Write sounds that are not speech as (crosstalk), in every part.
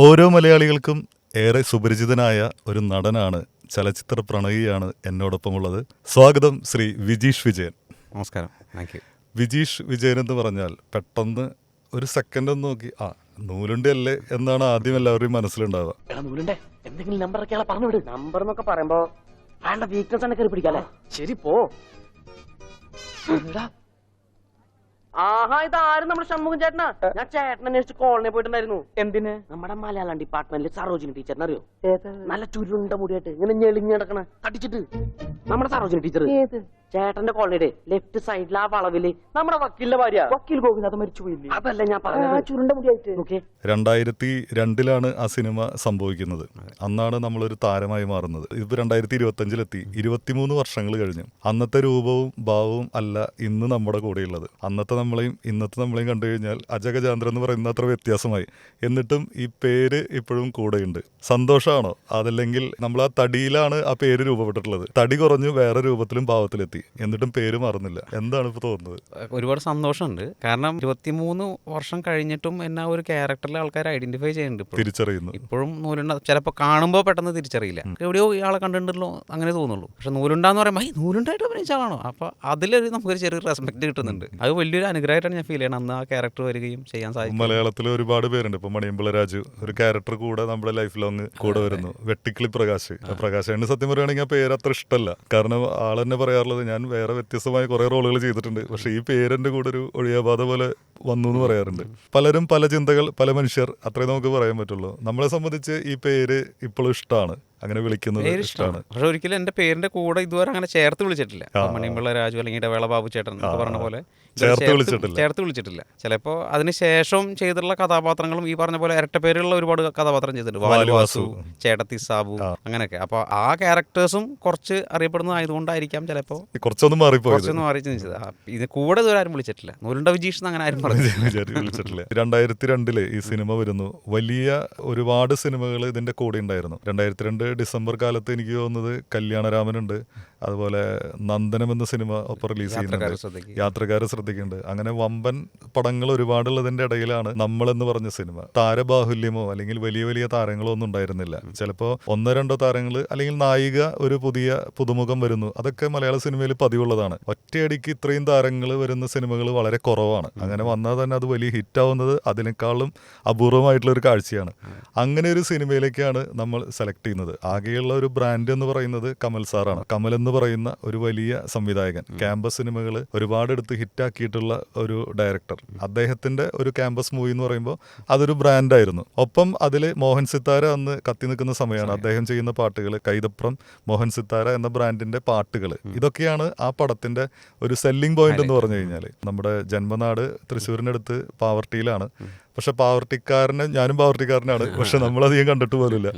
ഓരോ മലയാളികൾക്കും ഏറെ സുപരിചിതനായ ഒരു നടനാണ് ചലച്ചിത്ര പ്രണയിയാണ് എന്നോടൊപ്പമുള്ളത്. സ്വാഗതം ശ്രീ വിജീഷ് വിജയൻ. നമസ്കാരം. താങ്ക് യു വിജീഷ് വിജയൻ എന്ന് പറഞ്ഞാൽ പെട്ടെന്ന് ഒരു സെക്കൻഡ് ഒന്ന് നോക്കി ആ നൂലുണ്ടി അല്ലേ എന്നാണ് ആദ്യം എല്ലാവരുടെയും മനസ്സിലുണ്ടാവുക. നൂലുണ്ടേ എന്തെങ്കിലും നമ്പർ ഒക്കെ പറഞ്ഞു വിട് നമ്പർ എന്നൊക്കെ പറയുമ്പോ വീക്ക്നെസ് ആണ് കയറി പിടിക്കാല്ലേ ശരി പോ. ആഹാ ഇതാരും നമ്മുടെ ഷൺമുഖം ചേട്ടനാ. ഞാൻ ചേട്ടനെ അന്വേഷിച്ച് കോളനി പോയിട്ടുണ്ടായിരുന്നു. എന്തിന്? നമ്മുടെ മലയാളം ഡിപ്പാർട്ട്മെന്റിലെ സരോജിനി ടീച്ചറിനെ അറിയോ? നല്ല ചുരുണ്ട മുടിയായിട്ട് ഇങ്ങനെ ഞെളിഞ്ഞ് കിടക്കണ തട്ടിച്ചിട്ട് നമ്മുടെ സരോജിനി ടീച്ചർ ചേട്ടന്റെ കോളനിയുടെ ലെഫ്റ്റ് സൈഡിൽ ആ വളവിൽ. നമ്മുടെ വക്കീലിന്റെ ഭാര്യ. വക്കീൽ ഗോപിനാഥ് മരിച്ചു പോയില്ലേ? അതല്ല ഞാൻ പറഞ്ഞത്. ചുരുണ്ട മുടിയായിട്ട്. രണ്ടായിരത്തി രണ്ടിലാണ് ആ സിനിമ സംഭവിക്കുന്നത്. അന്നാണ് നമ്മളൊരു താരമായി മാറുന്നത്. ഇത് രണ്ടായിരത്തി ഇരുപത്തി അഞ്ചിലെത്തി ഇരുപത്തിമൂന്ന് വർഷങ്ങൾ കഴിഞ്ഞു. അന്നത്തെ രൂപവും ഭാവവും അല്ല ഇന്ന് നമ്മുടെ കൂടെയുള്ളത്. അന്നത്തെ നമ്മളെയും ഇന്നത്തെ നമ്മളെയും കണ്ടു കഴിഞ്ഞാൽ അജഗജാന്ദ്രൻ എന്ന് പറയുന്ന അത്ര വ്യത്യാസമായി. എന്നിട്ടും ഈ പേര് ഇപ്പോഴും കൂടെയുണ്ട്. സന്തോഷമാണോ അതല്ലെങ്കിൽ നമ്മൾ ആ തടിയിലാണ് ആ പേര് രൂപപ്പെട്ടിട്ടുള്ളത്. തടി കുറഞ്ഞു വേറെ രൂപത്തിലും ഭാവത്തിലെത്തി. എന്നിട്ടും പേര് മറന്നില്ല. എന്താണ് ഇപ്പോൾ തോന്നുന്നത്? ഒരുപാട് സന്തോഷമുണ്ട്. കാരണം ഇരുപത്തിമൂന്ന് വർഷം കഴിഞ്ഞിട്ടും എന്നാ ഒരു ക്യാരക്ടറിൽ ആൾക്കാർ ഐഡന്റിഫൈ ചെയ്യുന്നുണ്ട് തിരിച്ചറിയുന്നു. ഇപ്പോഴും നൂലുണ്ട ചിലപ്പോൾ കാണുമ്പോൾ പെട്ടെന്ന് തിരിച്ചറിയില്ല. എവിടെയോ ഇയാളെ കണ്ടിട്ടുണ്ടല്ലോ അങ്ങനെ തോന്നുള്ളൂ പക്ഷെ നൂലുണ്ടാന്ന് പറയുമ്പോൾ ഈ നൂലുണ്ടായിട്ട് അഭിനയിച്ചാണോ അപ്പോൾ അതിലൊരു നമുക്കൊരു ചെറിയ റെസ്പെക്ട് കിട്ടുന്നുണ്ട്. അത് വലിയൊരു അനുഗ്രഹമായിട്ടാണ് ഞാൻ ഫീൽ ചെയ്യണം അന്ന് ആ ക്യാരക്ടർ വരികയും ചെയ്യാൻ സാധിക്കും മലയാളത്തിൽ ഒരുപാട് പേരുണ്ട്. ഇപ്പൊ മണിയമ്പിള രാജു ഒരു ക്യാരക്ടർ കൂടെ നമ്മുടെ ലൈഫ് ലോങ് കൂടെ വരുന്നു. വെട്ടിക്കിളി പ്രകാശ്. പ്രകാശ് സത്യം പറയുകയാണെങ്കിൽ ആ പേര് അത്ര ഇഷ്ടമല്ല. കാരണം ആൾ തന്നെ പറയാറുള്ളത് ഞാൻ വേറെ വ്യത്യസ്തമായ കുറെ റോളുകൾ ചെയ്തിട്ടുണ്ട്. പക്ഷെ ഈ പേരെന്റെ കൂടെ ഒരു ഒഴിയാബാധ പോലെ വന്നു എന്ന് പറയാറുണ്ട്. പലരും പല ചിന്തകൾ പല മനുഷ്യർ അത്രേ നമുക്ക് പറയാൻ പറ്റുള്ളൂ. നമ്മളെ സംബന്ധിച്ച് ഈ പേര് ഇപ്പോഴും ഇഷ്ടമാണ് അങ്ങനെ വിളിക്കുന്നത് ഇഷ്ടമാണ് പക്ഷെ ഒരിക്കലും എന്റെ പേരിന്റെ കൂടെ ഇതുവരെ അങ്ങനെ ചേർത്ത് വിളിച്ചിട്ടില്ല. മണിമുള്ള രാജു അല്ലെങ്കിൽ ഇടവേള ബാബു ചേട്ടൻ പറഞ്ഞ പോലെ. ചേർത്ത് വിളിച്ചിട്ടില്ല. ചേർത്ത് വിളിച്ചിട്ടില്ല. ചിലപ്പോൾ അതിന് ശേഷം ചെയ്തിട്ടുള്ള കഥാപാത്രങ്ങളും ഈ പറഞ്ഞ പോലെ ഇരട്ട പേരുള്ള ഒരുപാട് കഥാപാത്രം ചെയ്തിട്ടുണ്ട്. വാലുവാസു ചേട്ടത്തി സാബു അങ്ങനെയൊക്കെ. അപ്പോൾ ആ ക്യാരക്ടേഴ്സും കുറച്ച് അറിയപ്പെടുന്നതായതുകൊണ്ടായിരിക്കാം ചിലപ്പോ കുറച്ചൊന്നും മാറിപ്പോയി കുറച്ചൊന്നും മാറി ചിന്തിച്ചത്. ഇത് കൂടെ ഇതുവരെ ആരും വിളിച്ചിട്ടില്ല. നൂലുണ്ട വിജീഷ് അങ്ങനെ ആരും വിളിച്ചിട്ടില്ല. രണ്ടായിരത്തി രണ്ടിൽ ഈ സിനിമ വരുന്നു. വലിയ ഒരുപാട് സിനിമകൾ ഇതിന്റെ കൂടെ ഉണ്ടായിരുന്നു. രണ്ടായിരത്തി രണ്ട് ഡിസംബർ കാലത്ത് എനിക്ക് തോന്നുന്നത് കല്യാണരാമനുണ്ട്. അതുപോലെ നന്ദനം എന്ന സിനിമ ഒപ്പം റിലീസ് ചെയ്യുന്നുണ്ട്. യാത്രക്കാരെ യാത്രക്കാരെ ശ്രദ്ധിക്കുന്നുണ്ട്. അങ്ങനെ വമ്പൻ പടങ്ങൾ ഒരുപാടുള്ളതിന്റെ ഇടയിലാണ് നമ്മൾ എന്ന് പറഞ്ഞ സിനിമ. താരബാഹുല്യമോ അല്ലെങ്കിൽ വലിയ വലിയ താരങ്ങളോ ഒന്നും ഉണ്ടായിരുന്നില്ല. ചിലപ്പോൾ ഒന്നോ രണ്ടോ താരങ്ങൾ അല്ലെങ്കിൽ നായിക ഒരു പുതിയ പുതുമുഖം വരുന്നു. അതൊക്കെ മലയാള സിനിമയിൽ പതിവുള്ളതാണ്. ഒറ്റയടിക്ക് ഇത്രയും താരങ്ങൾ വരുന്ന സിനിമകൾ വളരെ കുറവാണ്. അങ്ങനെ വന്നാൽ തന്നെ അത് വലിയ ഹിറ്റ് ആവുന്നത് അതിനേക്കാളും അപൂർവമായിട്ടുള്ള ഒരു കാഴ്ചയാണ്. അങ്ങനെ ഒരു സിനിമയിലേക്കാണ് നമ്മൾ സെലക്ട് ചെയ്യുന്നത്. ആകെയുള്ള ഒരു ബ്രാൻഡ് എന്ന് പറയുന്നത് കമൽ സാറാണ്. കമൽ എന്ന് പറയുന്ന ഒരു വലിയ സംവിധായകൻ. ക്യാമ്പസ് സിനിമകൾ ഒരുപാട് എടുത്ത് ഹിറ്റാക്കിയിട്ടുള്ള ഒരു ഡയറക്ടർ അദ്ദേഹത്തിന്റെ ഒരു ക്യാമ്പസ് മൂവി എന്ന് പറയുമ്പോൾ അതൊരു ബ്രാൻഡായിരുന്നു ഒപ്പം അതിൽ മോഹൻ സിത്താര അന്ന് കത്തി നിൽക്കുന്ന സമയമാണ് അദ്ദേഹം ചെയ്യുന്ന പാട്ടുകൾ കൈതപ്രം മോഹൻ സിത്താര എന്ന ബ്രാൻഡിന്റെ പാട്ടുകൾ ഇതൊക്കെയാണ് ആ പടത്തിന്റെ ഒരു സെല്ലിംഗ് പോയിന്റ് എന്ന് പറഞ്ഞു കഴിഞ്ഞാൽ നമ്മുടെ ജന്മനാട് തൃശ്ശൂരിനടുത്ത് പാവർട്ടിയിലാണ്. പക്ഷെ പാവർട്ടിക്കാരനെ ഞാനും പാവർട്ടിക്കാരനാണ്. (laughs) പക്ഷെ നമ്മളധികം കണ്ടിട്ട് പോലുമില്ല.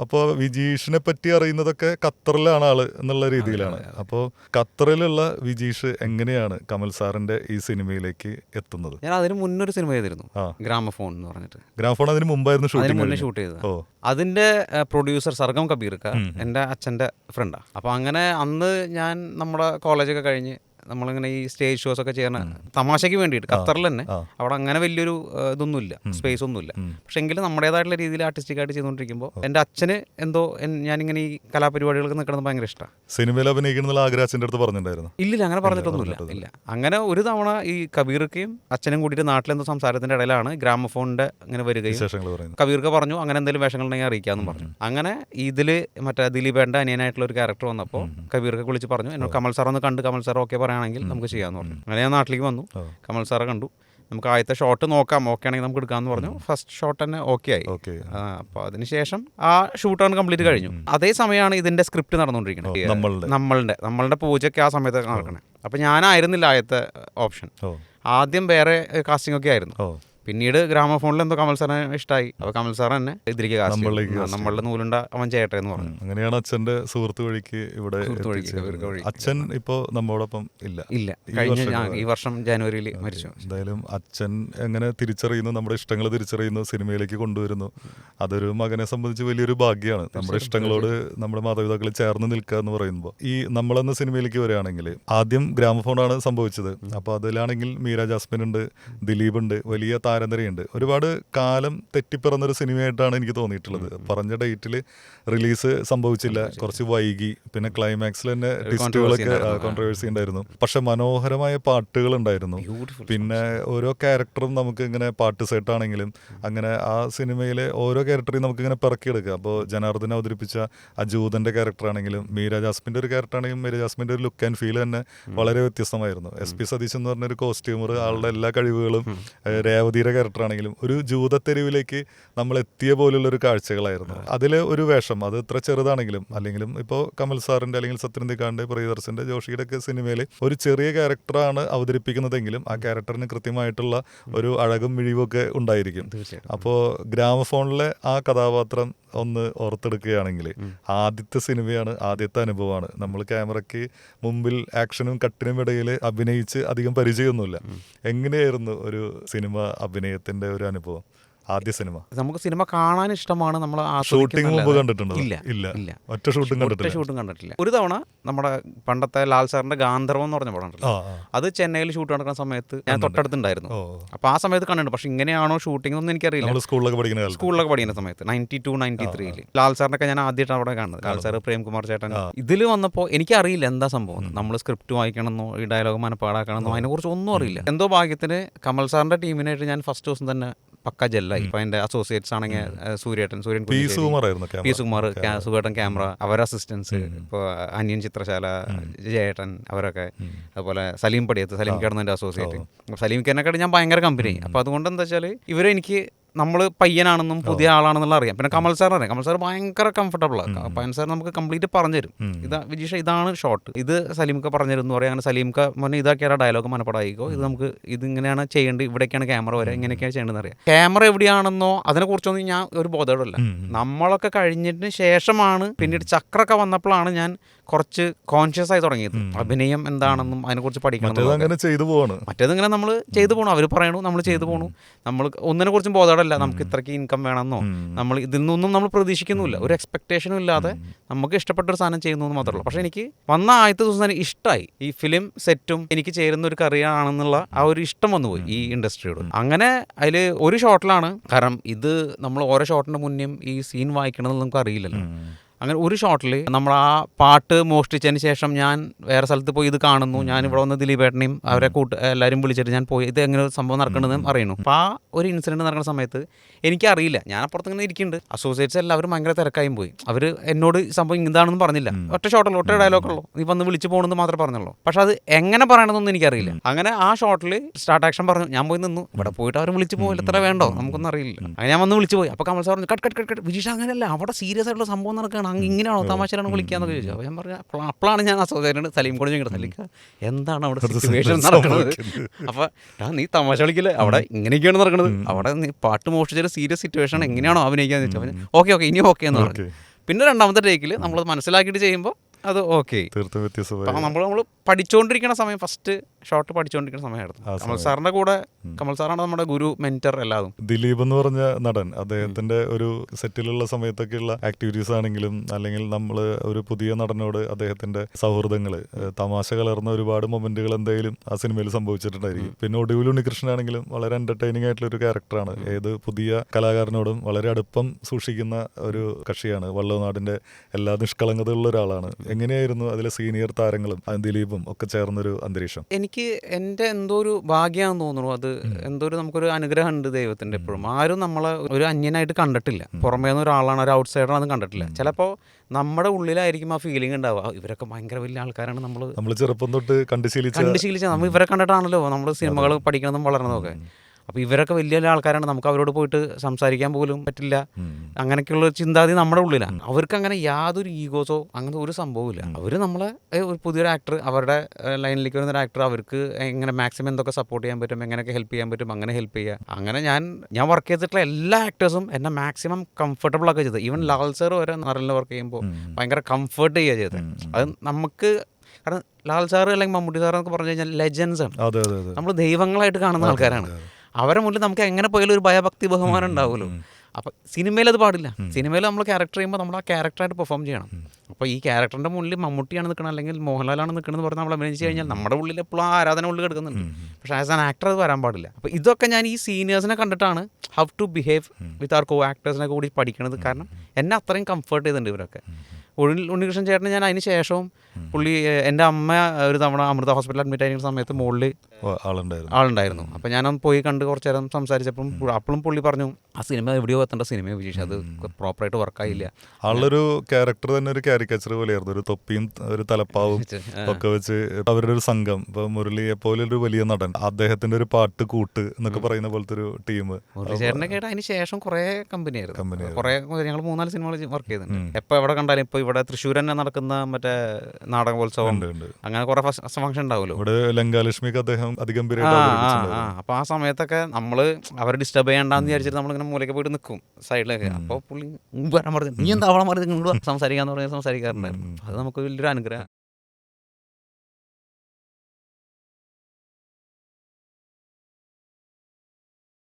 അപ്പോൾ വിജീഷിനെ പറ്റി അറിയുന്നതൊക്കെ ഖത്തറിലാണ് ആൾ എന്നുള്ള രീതിയിലാണ്. അപ്പോൾ ഖത്തറിലുള്ള വിജീഷ് എങ്ങനെയാണ് കമൽ സാറിന്റെ ഈ സിനിമയിലേക്ക് എത്തുന്നത്? ഞാൻ അതിന് മുന്നൊരു സിനിമ ചെയ്തിരുന്നു. ഗ്രാമഫോൺ എന്ന് പറഞ്ഞിട്ട്. ഗ്രാമഫോൺ അതിന് മുമ്പായിരുന്നു ഷൂട്ടിംഗ് മുന്നേ ഷൂട്ട് ചെയ്തത്. ഓ. അതിന്റെ പ്രൊഡ്യൂസർ സർഗം കബീർക്ക എന്റെ അച്ഛന്റെ ഫ്രണ്ടാണ് അപ്പോൾ അങ്ങനെ അന്ന് ഞാൻ നമ്മുടെ കോളേജൊക്കെ കഴിഞ്ഞ് നമ്മളിങ്ങനെ ഈ സ്റ്റേജ് ഷോസ് ഒക്കെ ചെയ്യണ തമാശയ്ക്ക് വേണ്ടിയിട്ട് ഖത്തറിൽ തന്നെ. അവിടെ അങ്ങനെ വലിയൊരു ഇതൊന്നുമില്ല സ്പേസ് ഒന്നുമില്ല. പക്ഷെ എങ്കിലും നമ്മുടേതായിട്ടുള്ള രീതിയിൽ ആർട്ടിസ്റ്റിക് ആയിട്ട് ചെയ്തുകൊണ്ടിരിക്കുമ്പോൾ എന്റെ അച്ഛന് എന്തോ ഞാനിങ്ങനെ ഈ കലാപരിപാടികൾക്ക് നിൽക്കുന്നത് ഭയങ്കര ഇഷ്ടമാണ് സിനിമയിൽ അഭിനയിക്കണമെന്നുള്ള ആഗ്രഹം അച്ഛന്റെ അടുത്ത് പറഞ്ഞിട്ടുണ്ടായിരുന്നു. ഇല്ലില്ല അങ്ങനെ പറഞ്ഞിട്ടൊന്നുമില്ല ഇല്ല. അങ്ങനെ ഒരു തവണ ഈ കബീർക്കയും അച്ഛനും കൂടിയിട്ട് നാട്ടിലെന്തോ സംസാരത്തിന്റെ ഇടയിലാണ് ഗ്രാമഫോണിന്റെ അങ്ങനെ വരികയും കബീർക്ക പറഞ്ഞു അങ്ങനെ എന്തെങ്കിലും വേഷങ്ങൾ ഉണ്ടെങ്കിൽ അറിയിക്കാമെന്ന് പറഞ്ഞു. അങ്ങനെ ഇതിൽ മറ്റേ ദിലീപേന്റെ അനിയനായിട്ടുള്ള ഒരു ക്യാരക്ടർ വന്നപ്പോൾ കബീർക്ക് വിളിച്ച് പറഞ്ഞു എന്നോട് കമൽ സാർ ഒന്ന് കണ്ട് കമൽ സാർ ഓക്കെ പറയുകയാണെങ്കിൽ നമുക്ക് ചെയ്യാമെന്ന് പറഞ്ഞു. അങ്ങനെ ഞാൻ നാട്ടിലേക്ക് വന്നു. കമൽ സാറെ കണ്ടു. നമുക്ക് ആദ്യത്തെ ഷോട്ട് നോക്കാം. ഓക്കെ ആണെങ്കിൽ നമുക്ക് എടുക്കാമെന്ന് പറഞ്ഞു. ഫസ്റ്റ് ഷോട്ട് തന്നെ ഓക്കെ ആയി. അപ്പോൾ അതിനുശേഷം ആ ഷൂട്ടാണ് കംപ്ലീറ്റ് കഴിഞ്ഞു. അതേ സമയമാണ് ഇതിന്റെ സ്ക്രിപ്റ്റ് നടന്നുകൊണ്ടിരിക്കുന്നത്. നമ്മളുടെ. നമ്മളുടെ. പൂജയ്ക്ക് ആ സമയത്ത് നടക്കണേ. അപ്പം ഞാനായിരുന്നില്ല ആദ്യത്തെ ഓപ്ഷൻ ആദ്യം വേറെ കാസ്റ്റിംഗ് ഒക്കെ ആയിരുന്നു. പിന്നീട് ഗ്രാമഫോണിൽ എന്തോ കമൽ സാറിനെ ഇഷ്ടമായി അപ്പോൾ കമൽ സാർ തന്നെ ഇതിലേക്ക് നമ്മളുടെ നൂലുണ്ട അവൻ ചേട്ടൻ എന്ന് പറഞ്ഞു. അങ്ങനെയാണ് അച്ഛന്റെ സുഹൃത്ത് വഴിക്ക് ഇവിടെ. അച്ഛൻ ഇപ്പോ നമ്മോടൊപ്പം ഇല്ല. ഇല്ല. കഴിഞ്ഞ ഈ വർഷം ജനുവരിയിൽ മരിച്ചു. എന്തായാലും അച്ഛൻ എങ്ങനെ തിരിച്ചറിയുന്നു നമ്മുടെ ഇഷ്ടങ്ങൾ തിരിച്ചറിയുന്നു സിനിമയിലേക്ക് കൊണ്ടുവരുന്നു അതൊരു മകനെ സംബന്ധിച്ച് വലിയൊരു ഭാഗ്യമാണ് നമ്മുടെ ഇഷ്ടങ്ങളോട് നമ്മുടെ മാതാപിതാക്കൾ ചേർന്ന് നിൽക്കുക എന്ന് പറയുമ്പോൾ. ഈ നമ്മളെന്ന സിനിമയിലേക്ക് വരികയാണെങ്കിൽ ആദ്യം ഗ്രാമഫോണാണ് സംഭവിച്ചത്. അപ്പോൾ അതിലാണെങ്കിൽ മീര ജാസ്മിൻ ഉണ്ട് ദിലീപ് ഉണ്ട് വലിയ താര താരനിരയുണ്ട് ഒരുപാട് കാലം തെറ്റിപ്പിറന്നൊരു സിനിമയായിട്ടാണ് എനിക്ക് തോന്നിയിട്ടുള്ളത്. പറഞ്ഞ ഡേറ്റിൽ റിലീസ് സംഭവിച്ചില്ല. കുറച്ച് വൈകി. പിന്നെ ക്ലൈമാക്സിൽ തന്നെ ടിസ്റ്റുകളൊക്കെ കോൺട്രവേഴ്സി ഉണ്ടായിരുന്നു. പക്ഷെ മനോഹരമായ പാട്ടുകൾ ഉണ്ടായിരുന്നു പിന്നെ ഓരോ ക്യാരക്ടറും നമുക്ക് ഇങ്ങനെ പാട്ട് സെറ്റാണെങ്കിലും അങ്ങനെ ആ സിനിമയിലെ ഓരോ ക്യാരക്ടറെയും നമുക്ക് ഇങ്ങനെ പിറക്കിയെടുക്കുക. അപ്പോൾ ജനാർദ്ദൻ അവതരിപ്പിച്ച അജൂതന്റെ ക്യാരക്ടർ ആണെങ്കിലും മീര ജാസ്മിന്റെ ഒരു ക്യാരക്ടറാണെങ്കിലും മീര ജാസ്മിന്റെ ഒരു ലുക്ക് ആൻഡ് ഫീൽ തന്നെ വളരെ വ്യത്യസ്തമായിരുന്നു. എസ് പി സതീശ് എന്ന് പറഞ്ഞൊരു കോസ്റ്റ്യൂമർ ആളുടെ എല്ലാ കഴിവുകളും രേവതി രേവതിയുടെ ക്യാരക്ടർ ആണെങ്കിലും ഒരു ജൂതത്തെരുവിലേക്ക് നമ്മൾ എത്തിയ പോലുള്ള ഒരു കാഴ്ചകളായിരുന്നു. അതിൽ ഒരു വേഷം അത് ഇത്ര ചെറുതാണെങ്കിലും അല്ലെങ്കിലും ഇപ്പോൾ കമൽ സാറിന്റെ അല്ലെങ്കിൽ സത്യനന്ദിക്കാണ്ട് പ്രിയദർശന്റെ ജോഷിയുടെ ഒക്കെ സിനിമയിൽ ഒരു ചെറിയ ക്യാരക്ടറാണ് അവതരിപ്പിക്കുന്നതെങ്കിലും ആ ക്യാരക്ടറിന് കൃത്യമായിട്ടുള്ള ഒരു അഴകും മിഴിവൊക്കെ ഉണ്ടായിരിക്കും. അപ്പോൾ ഗ്രാമഫോണിലെ ആ കഥാപാത്രം ഒന്ന് ഓർത്തെടുക്കുകയാണെങ്കിൽ ആദ്യത്തെ സിനിമയാണ് ആദ്യത്തെ അനുഭവമാണ്. നമ്മൾ ക്യാമറയ്ക്ക് മുമ്പിൽ ആക്ഷനും കട്ടിനും ഇടയിൽ അഭിനയിച്ച് അധികം പരിചയമൊന്നുമില്ല. എങ്ങനെയായിരുന്നു ഒരു സിനിമ അഭിനയത്തിന്റെ ഒരു അനുഭവം. ആദ്യ സിനിമ. നമുക്ക് സിനിമ കാണാൻ ഇഷ്ടമാണ് നമ്മൾ ഷൂട്ടിംഗ് മുമ്പ് കണ്ടിട്ടുണ്ടോ? ഇല്ല ഇല്ല. ഇല്ല. ഒറ്റ ഷൂട്ടിംഗ് കണ്ടിട്ടില്ല. ഷൂട്ടും കണ്ടിട്ടില്ല. ഒരു തവണ നമ്മുടെ പണ്ടത്തെ ലാൽ സാറിന്റെ ഗാന്ധർവം എന്ന് പറഞ്ഞ പടം അത് ചെന്നൈയിൽ ഷൂട്ട് നടക്കുന്ന സമയത്ത് ഞാൻ തൊട്ടടുത്തുണ്ടായിരുന്നു. അപ്പൊ അപ്പോൾ ആ സമയത്ത് കണ്ടിട്ടുണ്ട്. പക്ഷെ ഇങ്ങനെയാണോ ഷൂട്ടിംഗ് ഒന്നും എനിക്കറിയില്ല. സ്കൂളിലൊക്കെ പഠിക്കുന്ന സ്കൂളിലൊക്കെ പഠിക്കുന്ന സമയത്ത് നയന്റി ടു നയന്റി ത്രീയിൽ ലാൽ സാറിനൊക്കെ ഞാൻ ആദ്യമായിട്ടാണ് അവിടെ കാണുന്നത്. ലാൽ സാർ പ്രേംകുമാർ ചേട്ടൻ. ഇതിൽ വന്നപ്പോൾ എനിക്കറിയില്ല എന്താ സംഭവം നമ്മൾ സ്ക്രിപ്റ്റ് വായിക്കണമെന്നോ ഈ ഡയലോഗ് മനപ്പാടാക്കണമെന്നോ അതിനെക്കുറിച്ച് ഒന്നും അറിയില്ല. എന്തോ ഭാഗ്യത്തിന് കമൽ സാറിന്റെ ടീമിനായിട്ട് ഞാൻ ഫസ്റ്റ് ദിവസം തന്നെ പക്ക ജെല്ലായി ഇപ്പൊ അതിന്റെ അസോസിയേറ്റ്സ് ആണെങ്കിൽ സൂര്യേട്ടൻ സൂര്യൻ പി സുകുമാർ സുഖേട്ടൻ ക്യാമറ അവരുടെ അസിസ്റ്റൻസ് ഇപ്പോൾ അനിയൻ ചിത്രശാല ജയേട്ടൻ അവരൊക്കെ അതുപോലെ സലീം പടിയത്ത് സലീം കിടന്നതിന്റെ അസോസിയേറ്റ് സലീം കിടന്നെക്കാട് ഞാൻ ഭയങ്കര കമ്പനി അപ്പോൾ അതുകൊണ്ട് എന്താ വെച്ചാൽ ഇവരെ എനിക്ക് നമ്മൾ പയ്യനാണെന്നും പുതിയ ആളാണെന്നുള്ള അറിയാം. പിന്നെ കമൽ സാർ അറിയാം കമൽ സാർ ഭയങ്കര കംഫർട്ടബിളാണ് പയ്യൻ സാർ നമുക്ക് കംപ്ലീറ്റ് പറഞ്ഞു തരും ഇതാ വിജീഷ ഇതാണ് ഷോട്ട് ഇത് സലീംക്ക പറഞ്ഞുതരും എന്ന് പറയാം. അങ്ങനെ സലീംക്ക മോനെ ഇതാക്കിയാണ് ഡയലോഗ് മനപ്പടായിക്കോ. ഇത് നമുക്ക് ഇത് ഇങ്ങനെയാണ് ചെയ്യേണ്ടത്. ഇവിടേക്കാണ് ക്യാമറ വരെ. ഇങ്ങനെയൊക്കെയാണ് ചെയ്യേണ്ടതെന്ന് അറിയാം. ക്യാമറ എവിടെയാണെന്നോ അതിനെക്കുറിച്ചൊന്നും ഞാൻ ഒരു ബോധമില്ല നമ്മളൊക്കെ കഴിഞ്ഞിട്ട് ശേഷമാണ് പിന്നീട് ചക്രമൊക്കെ വന്നപ്പോഴാണ് ഞാൻ കുറച്ച് കോൺഷ്യസ് ആയി തുടങ്ങിയത്. അഭിനയം എന്താണെന്നും അതിനെക്കുറിച്ച് പഠിക്കണം മറ്റേത് ഇങ്ങനെ നമ്മൾ ചെയ്തു പോകണം അവർ പറയണു നമ്മൾ ചെയ്തു പോകണു നമ്മൾ ഒന്നിനെ കുറിച്ചും ബോധമല്ല നമുക്ക് ഇത്രയ്ക്ക് ഇൻകം വേണമെന്നോ. നമ്മൾ ഇതിൽ നിന്നൊന്നും നമ്മൾ പ്രതീക്ഷിക്കുന്നുമില്ല. ഒരു എക്സ്പെക്ടേഷനും ഇല്ലാതെ നമുക്ക് ഇഷ്ടപ്പെട്ട ഒരു സാധനം ചെയ്യുന്നു എന്ന് മാത്രമേ ഉള്ളൂ. പക്ഷേ എനിക്ക് വന്ന ആദ്യത്തെ ദിവസം തന്നെ ഇഷ്ടമായി ഈ ഫിലിം സെറ്റും എനിക്ക് ചേരുന്ന ഒരു കറിയർ ആണെന്നുള്ള ആ ഒരു ഇഷ്ടം വന്നുപോയി ഈ ഇൻഡസ്ട്രിയോട് അങ്ങനെ അതിൽ ഒരു ഷോട്ടിലാണ് കാരണം ഇത് നമ്മൾ ഓരോ ഷോട്ടിന് മുന്നേയും ഈ സീൻ വായിക്കണമെന്ന് നമുക്ക് അറിയില്ലല്ലോ. അങ്ങനെ ഒരു ഷോട്ടിൽ നമ്മൾ ആ പാട്ട് മോഷ്ടിച്ചതിന് ശേഷം ഞാൻ വേറെ സ്ഥലത്ത് പോയി ഇത് കാണുന്നു. ഞാൻ ഇവിടെ വന്ന് ദിലീപേട്ടനെയും അവരെ കൂട്ട് എല്ലാവരും വിളിച്ചിട്ട് ഞാൻ പോയി ഇത് എങ്ങനെ ഒരു സംഭവം നടക്കണമെന്ന് അറിയണു. അപ്പോൾ ആ ഒരു ഇൻസിഡന്റ് നടക്കുന്ന സമയത്ത് എനിക്കറിയില്ല. ഞാൻ അപ്പുറത്ത് ഇങ്ങനെ ഇരിക്കുന്നുണ്ട്. അസോസിയേറ്റ്സ് എല്ലാവരും ഭയങ്കര തിരക്കായും പോയി. അവർ എന്നോട് സംഭവം ഇതാണെന്ന് പറഞ്ഞില്ല. ഒറ്റ ഷോട്ടുള്ളൂ ഒറ്റ ഡയലോഗുള്ളൂ നീ വന്ന് വിളിച്ച് പോകണമെന്ന് മാത്രമേ പറഞ്ഞുള്ളൂ. പക്ഷെ അത് എങ്ങനെ പറയണമെന്നൊന്നും എനിക്കറിയില്ല. അങ്ങനെ ആ ഷോട്ടിൽ സ്റ്റാർട്ട് ആക്ഷൻ പറഞ്ഞു. ഞാൻ പോയി നിന്നു. ഇവിടെ പോയിട്ട് അവർ വിളിച്ചു പോയില്ല എത്ര വേണ്ടോ? നമുക്കൊന്നും അറിയില്ല. അങ്ങനെ ഞാൻ വന്ന് വിളിച്ചു പോയി. അപ്പോൾ കമൽ സാർ പറഞ്ഞു cut cut cut cut. Vijeesh അങ്ങനെയല്ല. അവിടെ സീരിയസ് ആയിട്ടുള്ള സംഭവം നടക്കുകയാണ് അങ്ങ് ഇങ്ങനെയാണോ തമാശയിലാണ് വിളിക്കാന്നൊക്കെ ചോദിച്ചു. അപ്പോൾ ഞാൻ പറഞ്ഞു അപ്പോഴാണ് ഞാൻ അസോസിയേറ്റ് സലീം കൂടെ ചോദിക്കുന്നത് സലീക്ക എന്താണ് അവിടെ സിറ്റുവേഷൻ നടക്കുന്നത്? അപ്പോൾ ഞാൻ നീ തമാശ കളിക്കില്ലേ? അവിടെ ഇങ്ങനെയൊക്കെയാണ് നടക്കുന്നത് അവിടെ നീ പാട്ട് മോഷിച്ചൊരു സീരിയസ് സിറ്റുവേഷൻ എങ്ങനെയാണോ അഭിനയിക്കാന്ന് ചോദിച്ചു. ഓക്കെ ഓക്കെ ഇനി ഓക്കെ എന്ന് പറഞ്ഞു. പിന്നെ രണ്ടാമത്തെ ടേക്കിൽ നമ്മളത് മനസ്സിലാക്കിയിട്ട് ചെയ്യുമ്പോൾ അത് ഓക്കെ തീർത്തും വ്യത്യസ്തമായി നമ്മൾ നമ്മൾ പഠിച്ചുകൊണ്ടിരിക്കുന്ന സമയം ഫസ്റ്റ് ഷോട്ട് പഠിച്ചുകൊണ്ടിരിക്കുന്ന സമയമായിരുന്നു കമൽ സാറിന്റെ കൂടെ കമൽ സാറാണ് നമ്മുടെ ഗുരു മെന്റർ എല്ലാതും. ദിലീപ് എന്ന് പറഞ്ഞ നടൻ അദ്ദേഹത്തിന്റെ ഒരു സെറ്റിലുള്ള സമയത്തൊക്കെയുള്ള ആക്ടിവിറ്റീസ് ആണെങ്കിലും അല്ലെങ്കിൽ നമ്മൾ ഒരു പുതിയ നടനോട് അദ്ദേഹത്തിന്റെ സൗഹൃദങ്ങൾ ഏഹ് തമാശ കലർന്ന ഒരുപാട് മൊമെന്റുകൾ എന്തായാലും ആ സിനിമയിൽ സംഭവിച്ചിട്ടുണ്ടായിരിക്കും. പിന്നെ ഒടുവിൽ ഉണ്ണികൃഷ്ണനാണെങ്കിലും വളരെ എന്റർടൈനിങ് ആയിട്ടുള്ള ഒരു ക്യാരക്ടറാണ് ഏത് പുതിയ കലാകാരനോടും വളരെ അടുപ്പം സൂക്ഷിക്കുന്ന ഒരു കക്ഷിയാണ്. വള്ളവനാടിന്റെ എല്ലാ നിഷ്കളങ്കതയുള്ള ഒരാളാണ്. എങ്ങനെയായിരുന്നു അതിലെ സീനിയർ താരങ്ങളും ആ ദിലീപും ഒക്കെ ചേർന്നൊരു അന്തരീക്ഷം. എനിക്ക് എന്റെ എന്തോ ഒരു ഭാഗ്യമാണെന്ന് തോന്നുന്നു. അത് എന്തോ ഒരു നമുക്കൊരു അനുഗ്രഹം ഉണ്ട് ദൈവത്തിന്റെ എപ്പോഴും ആരും നമ്മളെ ഒരു അന്യനായിട്ട് കണ്ടിട്ടില്ല. പുറമേ നിന്ന് ഒരാളാണ് ഒരു ഔട്ട് സൈഡറാണെന്ന് കണ്ടിട്ടില്ല ചിലപ്പോൾ നമ്മുടെ ഉള്ളിലായിരിക്കും ആ ഫീലിംഗ് ഉണ്ടാവുക. "ആ, ഇവരൊക്കെ ഭയങ്കര വലിയ ആൾക്കാരാണ് നമ്മൾ നമ്മൾ ചെറുപ്പം തൊട്ട് കണ്ടു ശീലിച്ച കണ്ട് ശീലിച്ച നമ്മൾ ഇവരെ കണ്ടിട്ടാണല്ലോ. നമ്മൾ സിനിമകൾ പഠിക്കുന്നതും വളർന്നതൊക്കെ അപ്പോൾ ഇവരൊക്കെ വലിയ വലിയ ആൾക്കാരാണ്. നമുക്ക് അവരോട് പോയിട്ട് സംസാരിക്കാൻ പോലും പറ്റില്ല. അങ്ങനെയൊക്കെയുള്ള ചിന്താഗതി നമ്മുടെ ഉള്ളിലാണ് അവർക്ക് അങ്ങനെ യാതൊരു ഈഗോസോ അങ്ങനത്തെ ഒരു സംഭവമില്ല അവർ നമ്മളെ ഒരു പുതിയൊരു ആക്ടർ അവരുടെ ലൈനിലേക്ക് വരുന്ന ഒരു ആക്ടർ അവർക്ക് എങ്ങനെ മാക്സിമം എന്തൊക്കെ സപ്പോർട്ട് ചെയ്യാൻ പറ്റും എങ്ങനെയൊക്കെ ഹെൽപ്പ് ചെയ്യാൻ പറ്റും അങ്ങനെ ഹെൽപ്പ് ചെയ്യുക അങ്ങനെ ഞാൻ ഞാൻ വർക്ക് ചെയ്തിട്ടുള്ള എല്ലാ ആക്ടേഴ്സും എന്നെ മാക്സിമം കംഫർട്ടബിൾ ആക്കുക ചെയ്തത്. ഈവൻ ലാൽ സർ വരെ നറലിൽ വർക്ക് ചെയ്യുമ്പോൾ ഭയങ്കര കംഫർട്ട് ചെയ്യുക ചെയ്തത്. അത് നമുക്ക് കാരണം ലാൽ സാർ അല്ലെങ്കിൽ മമ്മൂട്ടി സാർ എന്നൊക്കെ പറഞ്ഞു കഴിഞ്ഞാൽ ലെജൻസ് ആണ്. നമ്മൾ ദൈവങ്ങളായിട്ട് കാണുന്ന ആൾക്കാരാണ്. അവരെ മുന്നിൽ നമുക്ക് എങ്ങനെ പോയാലും ഒരു ഭയഭക്തി ബഹുമാനം ഉണ്ടാവുമല്ലോ. അപ്പം സിനിമയിൽ അത് പാടില്ല. സിനിമയിൽ നമ്മൾ ക്യാരക്ടർ ചെയ്യുമ്പോൾ നമ്മൾ ആ ക്യാരക്ടറായിട്ട് പെർഫോം ചെയ്യണം. അപ്പോൾ ഈ ക്യാരക്ടറിന്റെ മുന്നിൽ മമ്മൂട്ടിയാണ് നിൽക്കണം അല്ലെങ്കിൽ മോഹൻലാലാണ് നിൽക്കുന്നത് പറഞ്ഞ് നമ്മൾ അഭിനയിച്ച് കഴിഞ്ഞാൽ നമ്മുടെ ഉള്ളിൽ എപ്പോഴും ആ ആരാധന ഉള്ളിൽ കിടക്കുന്നുണ്ട്. പക്ഷേ ആസ് ആൻ ആക്ടർ അത് വരാൻ പാടില്ല. അപ്പോൾ ഇതൊക്കെ ഞാൻ ഈ സീനിയേഴ്സിനെ കണ്ടിട്ടാണ് how to behave with our co ആക്ടേഴ്സിനെ കൂടി പഠിക്കണത് കാരണം എന്നെ അത്രയും കംഫർട്ട് ചെയ്തിട്ടുണ്ട് ഇവരൊക്കെ. ഉണ്ണികൃഷ്ണൻ ചേട്ടന് ഞാൻ അതിന് ശേഷവും പുള്ളി എന്റെ അമ്മ ഒരു തവണ അമൃത ഹോസ്പിറ്റലിൽ അഡ്മിറ്റ് ആയിരുന്ന സമയത്ത് മുകളിൽ ആളുണ്ടായിരുന്നു. ആളുണ്ടായിരുന്നു. അപ്പം ഞാനൊന്ന് പോയി കണ്ട് കുറച്ച് നേരം സംസാരിച്ചപ്പം അപ്പോഴും പുള്ളി പറഞ്ഞു ആ സിനിമ എവിടെയോ എത്തേണ്ട സിനിമയെ വിശേഷം അത് പ്രോപ്പറായിട്ട് വർക്കായില്ല ആളൊരു ക്യാരക്ടർ തന്നെ ഒരു കാരിക്കച്ചർ പോലെയായിരുന്നു. ഒരു തൊപ്പിയും ഒരു തലപ്പാവും (laughs) ഒക്കെ വെച്ച് അവരുടെ ഒരു സംഘം. ഇപ്പൊ മുരളിയെ പോലെ ഒരു വലിയ നടൻ. അദ്ദേഹത്തിന്റെ ഒരു പാട്ട് കൂട്ട് എന്നൊക്കെ പറയുന്ന പോലത്തെ ഒരു ടീം. ചേട്ടനെ കേട്ട അതിന് ശേഷം കുറേ കമ്പനിയായിരുന്നു കുറെ കുറേ ഞങ്ങൾ മൂന്നാൽ സിനിമകൾ വർക്ക് ചെയ്തിട്ടുണ്ട്. എപ്പോൾ എവിടെ കണ്ടാലും ഇപ്പോൾ ഇവിടെ തൃശ്ശൂർ തന്നെ നടക്കുന്ന മറ്റേ നാടകോത്സവം. അങ്ങനെ കുറെ ഫംഗ്ഷൻ ഉണ്ടാവുമല്ലോ. ഇവിടെ ലങ്കാലക്ഷ്മിക്ക് അദ്ദേഹം അതിഗംഭീരമായിട്ട് ആ സമയത്തൊക്കെ നമ്മൾ അവരെ ഡിസ്റ്റർബ് ചെയ്യണ്ടെന്ന് വിചാരിച്ചിട്ട് നമ്മളിങ്ങനെ മൂലയ്ക്ക് പോയിട്ട് നിൽക്കും സൈഡിലൊക്കെ അപ്പോൾ പുള്ളി വരാൻ പറഞ്ഞു നീ എന്താ അവളെ മറി ഇങ്ങോട്ട് വാ, സംസാരിക്കാന്ന് പറഞ്ഞാൽ സംസാരിക്കാറുണ്ടായിരുന്നു അത് നമുക്ക് വലിയൊരു അനുഗ്രഹം